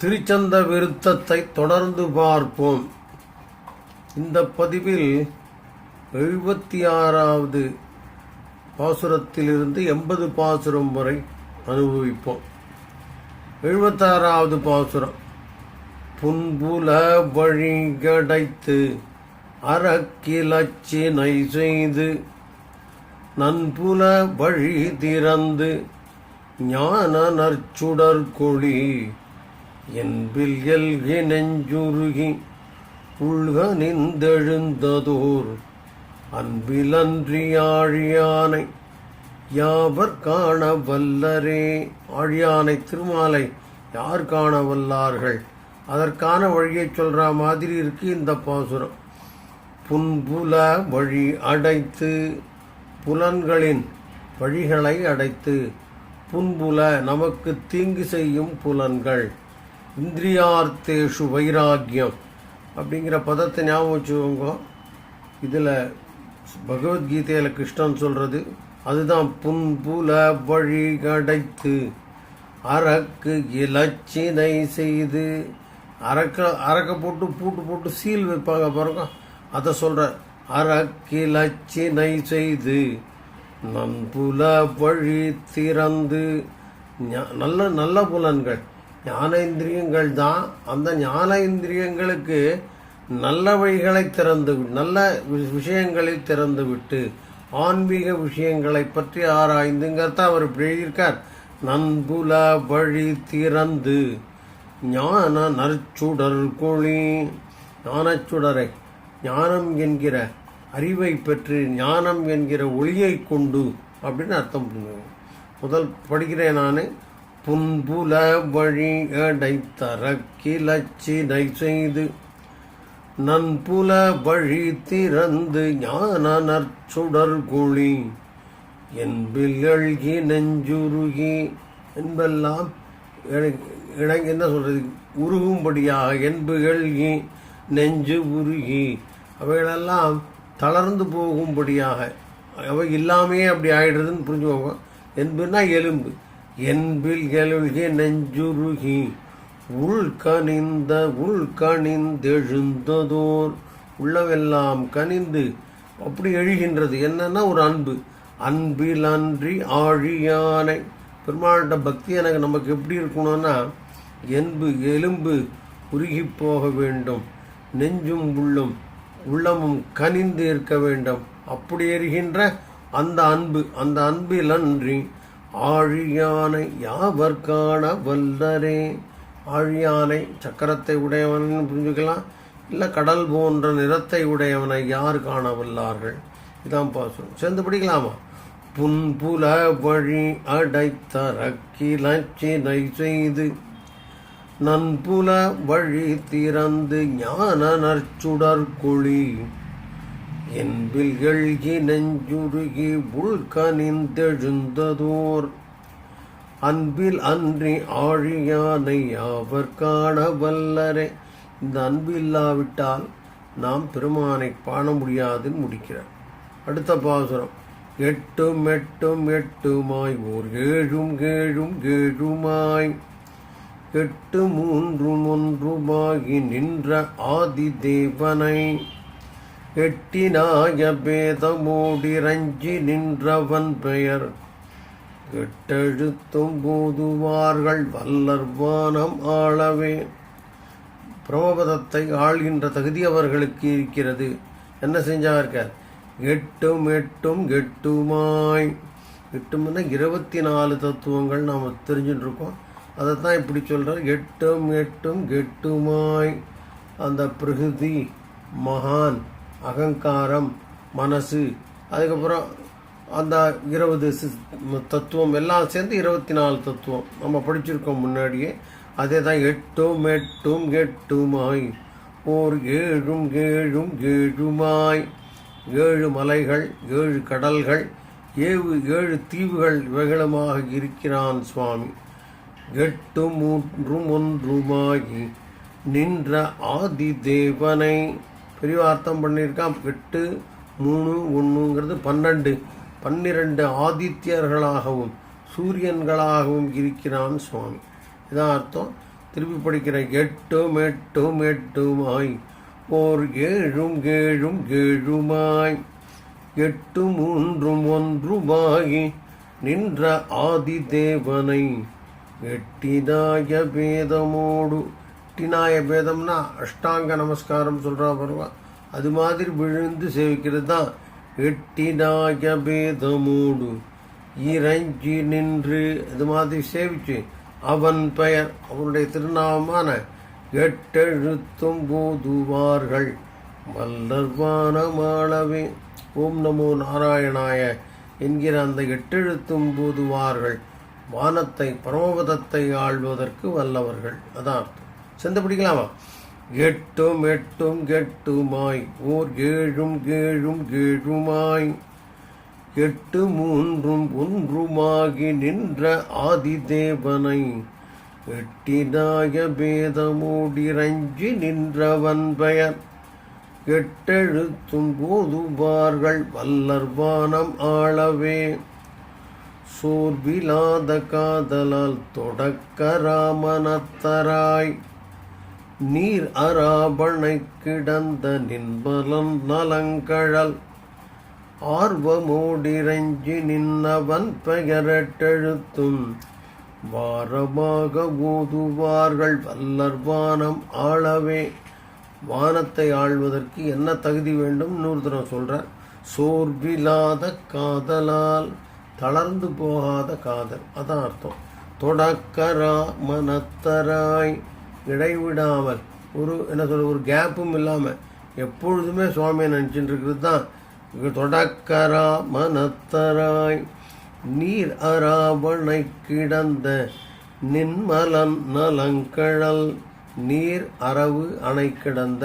திருச்சந்த விருத்தத்தை தொடர்ந்து பார்ப்போம். இந்த பதிவில் எழுபத்தி ஆறாவது பாசுரத்திலிருந்து எண்பது பாசுரம் வரை அனுபவிப்போம். எழுபத்தாறாவது பாசுரம். புன்புல வழிகடைத்து அறக்கிலச்சினை செய்து நன்புல வழி திறந்து ஞான நற்சுடர் கொழி என்பில் எல்கி நெஞ்சுருகி புல்கனிந்தெழுந்ததோர் நின்றெழுந்ததோர் அன்பிலன்றி ஆழியானை யாவர் காண வல்லரே ஆழியானை திருமாலை யார் காண வல்லார்கள் அதற்கான வழியை சொல்ற மாதிரி இருக்கு இந்த பாசுரம். புன்புல வழி அடைத்து புலன்களின் வழிகளை அடைத்து புன்புல நமக்கு தீங்கு செய்யும் புலன்கள். இந்திரியார்த்தேஷு வைராக்கியம் அப்படிங்கிற பதத்தை ஞாபகம் வச்சுக்கோங்க. இதில் பகவத்கீதையில் கிருஷ்ணன் சொல்கிறது அதுதான் புன்புல வழி கடைத்து அரக்கு இலச்சினை செய்து. அரக்க அரக்க போட்டு பூட்டு போட்டு சீல் வைப்பாங்க பாருங்க. அதை சொல்கிற அரக்கிலச்சினை செய்து நன்புல வழி திறந்து. நல்ல நல்ல புலன்கள். ஞானேந்திரியங்கள் தான் அந்த ஞானேந்திரியங்களுக்கு நல்ல வழிகளை திறந்து வி- நல்ல வி- விஷயங்களை திறந்து விட்டு ஆன்மீக விஷயங்களை பற்றி ஆராய்ந்துங்கிறத அவர் இப்படி எழுதியிருக்கார். நன்புல வழி திறந்து ஞான நற்சுடர் குழி ஞானச்சுடரை ஞானம் என்கிற அறிவை பெற்று ஞானம் என்கிற ஒளியை கொண்டு அப்படின்னு அர்த்தம் பண்ணுவோம் முதல் படிக்கிறேன் நான். புன்புல வழி அடைத்தர கிளச்சினை செய்து நன்புல வழி திறந்து ஞான நற்சுடர் குழி என்பில் எழுகி நெஞ்சுருகி என்பெல்லாம் இணை- என்ன சொல்றது? உருகும்படியாக என்பு எழுகி நெஞ்சு உருகி அவைகளெல்லாம் தளர்ந்து போகும்படியாக அவை இல்லாமையே அப்படி ஆயிடுறதுன்னு புரிஞ்சுக்கோங்க. என்புன்னா எலும்பு. என்பில் எழுகி நெஞ்சுருகி உள்கனிந்த உள்கனிந்தெழுந்ததோர். உள்ளவெல்லாம் கனிந்து அப்படி எழுகின்றது. என்னன்னா ஒரு அன்பு. அன்பில் அன்றி ஆழியானை. பெருமாள்கிட்ட பக்தி எனக்கு நமக்கு எப்படி இருக்கணும்னா என்பு எலும்பு உருகி போக வேண்டும். நெஞ்சும் உள்ளும் உள்ளமும் கனிந்து இருக்க வேண்டும். அப்படி எரிகின்ற அந்த அன்பு அந்த அன்பில் அன்றி ஆழியானை யாவர் காண வல்லரே? ஆழியானை சக்கரத்தை உடையவன் புரிஞ்சுக்கலாம். இல்லை கடல் போன்ற நிறத்தை உடையவனை யார் காண வல்லார்கள்? இதான் பாசனம் சேர்ந்து படிக்கலாமா? புன்புல வழி அடைத்தரக்கிலச்சினை செய்து நன்புல வழி திறந்து ஞான நற்சுடற்கொழி என்பில் எழுகி நெஞ்சுருகி உள்கனிந்தெழுந்ததோர் அன்பில் அன்றி ஆழியானை அவர் காண வல்லரே. இந்த அன்பு இல்லாவிட்டால் நாம் பெருமானை காண முடியாதுன்னு முடிக்கிறார். அடுத்த பாசுரம். எட்டும் எட்டும் எட்டுமாய் ஓர் ஏழும் ஏழும் ஏழுமாய். எட்டு மூன்றும் ஒன்றுமாகி நின்ற ஆதி தேவனை எட்டினாய பேதமோடி ரஞ்சி நின்றவன் பெயர். எட்டெழுத்தும் போதுவார்கள் வல்லர் வானம் ஆளவே. பிரமபதத்தை ஆள்கின்ற தகுதி அவர்களுக்கு இருக்கிறது. என்ன செஞ்சார்கள் எட்டும் எட்டும் எட்டுமாய். எட்டும்னா இருபத்தி நாலு தத்துவங்கள் நாம் தெரிஞ்சுட்டு இருக்கோம் அதைத்தான் இப்படி சொல்கிறார் எட்டும் எட்டும் எட்டுமாய். அந்த பிரகிருதி மகான். அகங்காரம் மனசு அதுக்கப்புறம் அந்த இருபது தத்துவம் எல்லாம் சேர்ந்து இருபத்தி நாலு தத்துவம். நம்ம படிச்சிருக்கோம் முன்னாடியே. அதே தான் எட்டும் எட்டும் எட்டுமாய். ஓர் ஏழும் ஏழும் ஏழுமாய். ஏழு மலைகள் ஏழு கடல்கள் ஏழு ஏழு தீவுகள் இவைகளுமாக இருக்கிறான் சுவாமி. எட்டு மூன்றும் ஒன்றுமாகி நின்ற ஆதி தேவனை பெரிய அர்த்தம் பண்ணியிருக்கான். எட்டு மூணு ஒன்றுங்கிறது பன்னெண்டு. பன்னிரண்டு ஆதித்யர்களாகவும் சூரியன்களாகவும் இருக்கிறான் சுவாமி. இதான் அர்த்தம். திருப்பி படிக்கிற எட்டும் எட்டும் எட்டுமாய். ஓர் ஏழும் ஏழும் ஏழுமாய். எட்டு மூன்றும் ஒன்றுமாகி நின்ற ஆதி தேவனை எட்டிதாய பேதமோடு எட்டினாய பேதம்னா அஷ்டாங்க நமஸ்காரம் சொல்கிறா பருவா. அது மாதிரி விழுந்து சேவிக்கிறது தான் எட்டினாய பேதமூடு. இறைஞ்சி நின்று இது மாதிரி சேவிச்சு அவன் பெயர். அவனுடைய திருநாமமான எட்டெழுத்தும் போதுவார்கள். வல்லர்வானமாளவே ஓம் நமோ நாராயணாய என்கிற அந்த எட்டெழுத்தும் போதுவார்கள். வானத்தை பரமபதத்தை ஆள்வதற்கு வல்லவர்கள். அதான் அர்த்தம். சென்று பிடிக்கலாமா? எட்டும் எட்டும் கெட்டுமாய் ஓர் ஏழும் ஏழும் ஏழுமாய். எட்டு மூன்றும் ஒன்றுமாகி நின்ற ஆதிதேவனை எட்டினாய பேதமோடிரஞ்சி நின்றவன் பெயர். எட்டெழுத்தும் போதுபார்கள் வல்லர்வானம் ஆளவே. சோர்விலாத காதலால் தொடக்க ராமனத்தராய். நீர் அராபணை கிடந்த நின்பலம் நலங்கழல். ஆர்வமோடிரஞ்சி நின்னவன் பெயரட்டெழுத்தும் வாரமாக ஓதுவார்கள் வல்லர் வானம் ஆளவே. வானத்தை ஆள்வதற்கு என்ன தகுதி வேண்டும்? இன்னொரு தரம் சொல்கிறார் சோர்வில்லாத காதலால் தளர்ந்து போகாத காதல். அதான் அர்த்தம். தொடக்கரா மனத்தராய் இடைவிடாமல் ஒரு என்ன சொல்ற ஒரு கேப்பும் இல்லாமல் எப்பொழுதுமே சுவாமியை நினச்சிட்டு இருக்கிறது தான். தொடக்கரா மனத்தராய் நீர் அராவணை கிடந்த நின்மலன் நலங்கழல் நீர் அரவு அணை கிடந்த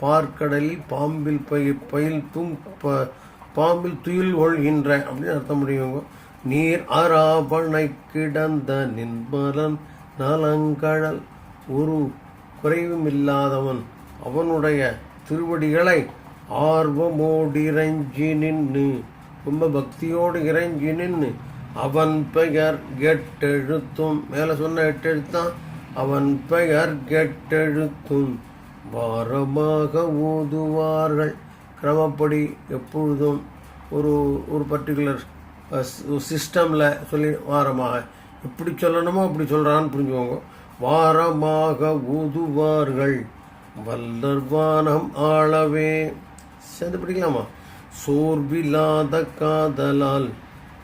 பார்க்கடலில் பாம்பில் பயிர் பயில் தும் ப- பாம்பில் துயில் ஒழ்கின்ற அப்படின்னு அர்த்தம் முடியுங்க. நீர் அராவணை கிடந்த நின்மலன் நலங்கழல் ஒரு குறைவும் இல்லாதவன் அவனுடைய திருவடிகளை ஆர்வமோடு இறைஞ்சி நின்று ரொம்ப பக்தியோடு இறைஞ்சி நின்று அவன் பெயர் கெட்டெழுத்தும். மேலே சொன்ன எட்டெழுத்தான் அவன் பெயர் கெட்டெழுத்தும். வாரமாக ஊதுவார்கள் கிரமப்படி எப்பொழுதும் ஒரு ஒரு பர்டிகுலர் சிஸ்டமில் சொல்லி வாரமாக. எப்படி சொல்லணுமோ அப்படி சொல்கிறான்னு புரிஞ்சுக்கோங்க. வாரமாக ஊதுவார்கள். வல்லர்வானம் ஆளவே. சேர்ந்து பிடிக்கலாமா? சோர்வில்லாத காதலால்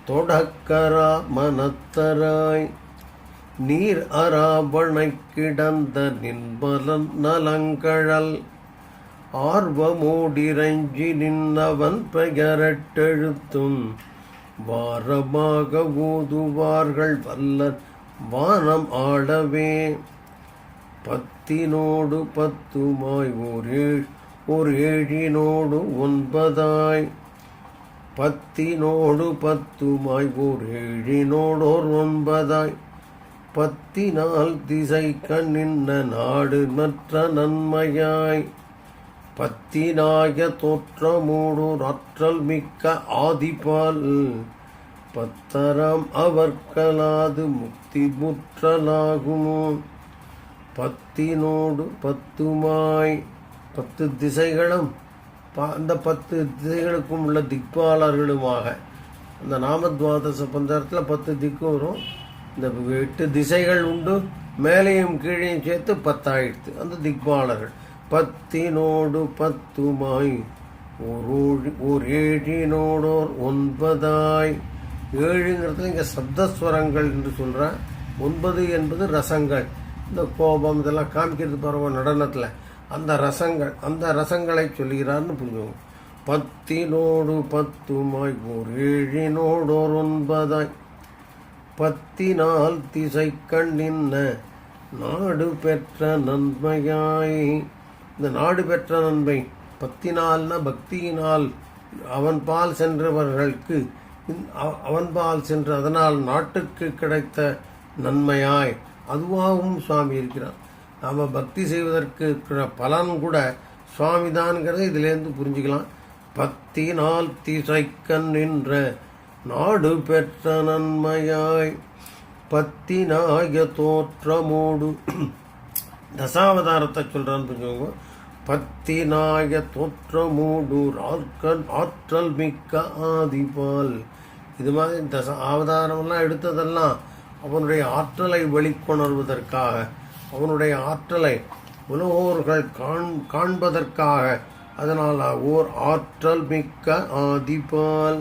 தொடக்கரா மனத்தராய். நீர் அராவணை கிடந்த நின்பலன் நலங்கழல். ஆர்வமோடிரஞ்சி நின்னவன் பெயரட்டெழுத்தும். வாரமாக ஓதுவார்கள் வல்லர் வானம் ஆடவே பத்தினோடு பத்துமாய் ஓர் ஏழ் ஓர் ஏழினோடு ஒன்பதாய். பத்தினோடு பத்துமாய் ஓர் ஏழினோடோர் ஒன்பதாய். பத்தினால் திசை கண்ணின்ன நாடு மற்ற நன்மையாய். பத்தினாய தோற்றமோடு ஆற்றல் மிக்க ஆதிபால். பத்தரம் அவர்களாது முக்தி முற்றலாகுமோ? பத்தினோடு பத்துமாய் பத்து திசைகளும் ப- அந்த பத்து திசைகளுக்கும் உள்ள திக்பாலர்களுமாக. அந்த நாமத்வாதச பந்தரத்தில் பத்து திக்கு வரும். இந்த எட்டு திசைகள் உண்டு. மேலேயும் கீழையும் சேர்த்து பத்தாயிடுத்து அந்த திக்பாலர்கள். பத்தினோடு பத்துமாய் ஒரு ஓர் ஏழினோடோர் ஒன்பதாய். ஏழுங்கிறதுல இங்கே சப்தஸ்வரங்கள் என்று சொல்கிறேன் ஒன்பது என்பது ரசங்கள். இந்த கோபம் இதெல்லாம் காமிக்கிறது பாருங்க நடனத்தில். அந்த ரசங்கள் அந்த ரசங்களை சொல்கிறார்னு புரிஞ்சுவோம் பத்தினோடு பத்துமாய் ஓர் ஏழினோடோர் ஒன்பதாய். பத்தினால் திசை கண்ணின்ன நாடு பெற்ற நன்மையாய். இந்த நாடு பெற்ற நன்மை பத்தினால்னா பக்தியினால் அவன் பால் சென்றவர்களுக்கு அவன்பால் அவ- சென்று அதனால் நாட்டுக்கு கிடைத்த நன்மையாய் அதுவாகவும் சுவாமி இருக்கிறான் நாம் பக்தி செய்வதற்கு இருக்கிற பலன் கூட சுவாமி தான்ங்கிறத இதுலேருந்து புரிஞ்சுக்கலாம். பத்தினால் திசைக்கண் நின்ற நாடு பெற்ற நன்மையாய் பத்தி நாய தோற்றமோடு தசாவதாரத்தை சொல்றான்னு புரிஞ்சுக்கோங்க. பத்தினாய தோற்றமூடு ஆற்கன் ஆற்றல் மிக்க ஆதிபால் இது மாதிரி தச அவதாரம்லாம் எடுத்ததெல்லாம் அவனுடைய ஆற்றலை வெளிக்கொணர்வதற்காக அவனுடைய ஆற்றலை உலகோர்கள் காண் காண்பதற்காக. அதனால் ஓர் ஆற்றல் மிக்க ஆதிபால்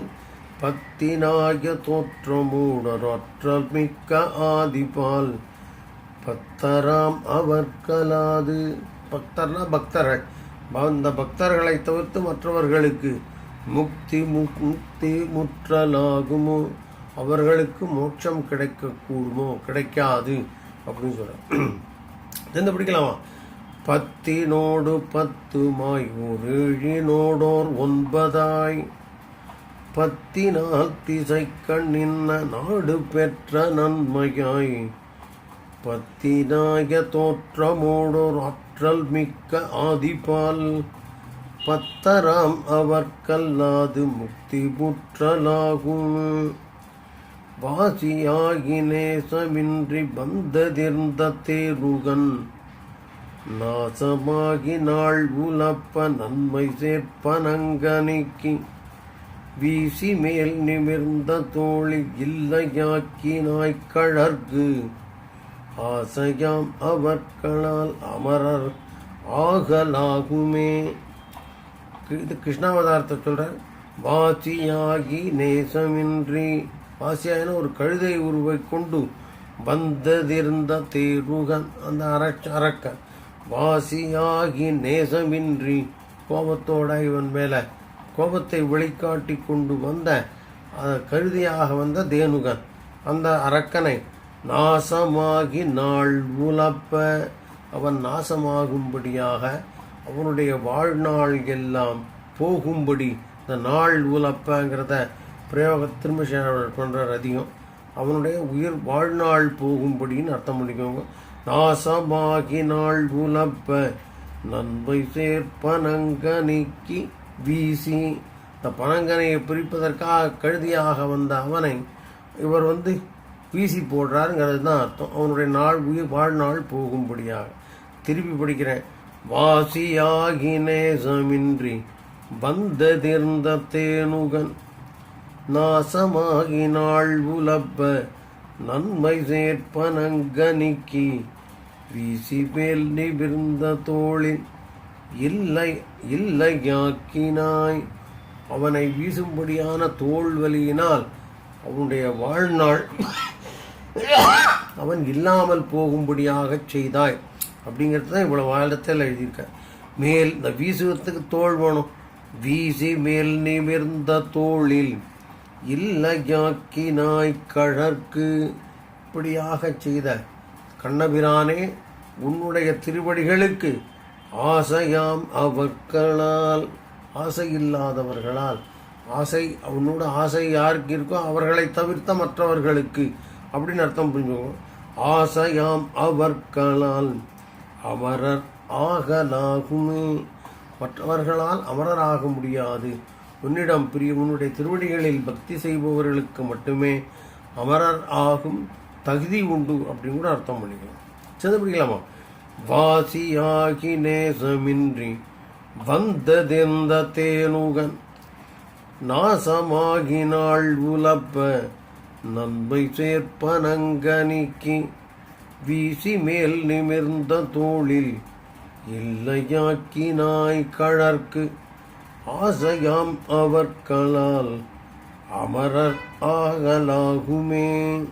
பத்தினாய தோற்றமூடர் ஆற்றல் மிக்க ஆதிபால். பக்தராம் அவர்களாது பக்தர்னா பக்தர்கள். அந்த பக்தர்களை தவிர்த்து மற்றவர்களுக்கு முக்தி மு- முக்தி முற்றலாகுமோ? அவர்களுக்கு மோட்சம் கிடைக்கக்கூடுமோ? கிடைக்காது அப்படின்னு சொல்கிறார் எந்த பிடிக்கலாமா? பத்தினோடு பத்துமாய் ஒரு ஏழினோடோர் ஒன்பதாய் பத்தினால் திசை கண்ணின்ன நாடு பெற்ற நன்மையாய் பத்தினாய தோற்றமோடோர் ஆற்றல் மிக்க ஆதிபால் பத்தராம் அவர்க்கல்லாது முக்தி முற்றலாகும். வாசியாகி நேசமின்றி வந்ததிர்ந்த தேருகன் நாசமாகி நாள் உலப்ப நன்மை சேர்ப்பனங்கனிக்கு வீசி மேல் நிமிர்ந்த தோழி இல்லையாக்கி நாய்க்கழற்கு ஆசையாம் அவர்களால் அமரர் ஆகலாகுமே. இது கிருஷ்ணாவதாரத்தை சொல்கிறேன் வாசியாகி நேசமின்றி வாசியாயின ஒரு கழுதை உருவை கொண்டு வந்ததிருந்த தேருகன் அந்த அரக்க. அரக்கன் வாசியாகி நேசமின்றி கோபத்தோட இவன் மேலே கோபத்தை வெளிக்காட்டி கொண்டு வந்த கருதியாக கழுதையாக வந்த தேனுகன் அந்த அரக்கனை நாசமாகி நாள் உலப்ப அவன் நாசமாகும்படியாக அவனுடைய வாழ்நாள் எல்லாம் போகும்படி இந்த நாள் உலப்பங்கிறத பிரயோக திரும்ப பண்ணுறார் அதிகம். அவனுடைய உயிர் வாழ்நாள் போகும்படின்னு அர்த்தம் பண்ணிக்கோங்க. நாசமாகி நாள் உலப்ப நன்மை சேர்ப்பனங்கனிக்கு வீசி. இந்த பனங்கனையை பிரிப்பதற்காக கழுதியாக வந்த அவனை இவர் வந்து வீசி போடுறாருங்கிறது தான் அர்த்தம். அவனுடைய நாள் உயிர் வாழ்நாள் போகும்படியாக. திருப்பி படிக்கிறேன். வாசியாகி நேசமின்றி வந்ததிர்ந்த தேனுகன் நாசமாகி நாள் உலப்ப நன்மை சேர்ப்பனங்கனிக்கி வீசி மேல் நிபிர்ந்த தோளின் இல்லை இல்லையாக்கினாய். அவனை வீசும்படியான தோல் வலியினால் அவனுடைய வாழ்நாள் அவன் இல்லாமல் போகும்படியாகச் செய்தாய். அப்படிங்கிறது தான் இவ்வளோ வாழ்த்தில் எழுதியிருக்கேன் மேல் இந்த வீசுகிறதுக்கு தோல் வேணும். வீசி மேல் நிமிர்ந்த தோளில் இல்லையாக்கினாய் கழற்கு. இப்படியாக செய்த கண்ணபிரானே உன்னுடைய திருவடிகளுக்கு ஆசையாம் அவர்களால் ஆசை இல்லாதவர்களால் ஆசை உன்னோட ஆசை யாருக்கு இருக்கோ அவர்களை தவிர்த்த மற்றவர்களுக்கு. அப்படின்னு அர்த்தம் புரிஞ்சுக்கணும் ஆசையாம் அவர்களால். அமரர் ஆகலாகுமே. மற்றவர்களால் அமரராக முடியாது. உன்னிடம் பிரிய உன்னுடைய திருவடிகளில் பக்தி செய்பவர்களுக்கு மட்டுமே அமரர் ஆகும் தகுதி உண்டு அப்படின்னு கூட அர்த்தம் பண்ணிக்கலாம். சேர்ந்து பிடிக்கலாமா? வாசியாகி நேசமின்றி வந்ததெந்த தேனுகன் நாசமாகினாள் உலப்ப நன்மை சேர்ப்பனங்கனிக்கு வீசி மேல் நிமிர்ந்த தோளில் இல்லையாக்கினாய் கழற்கு. ஆசையாம் அவர்களால் அமரர் ஆகலாகுமே.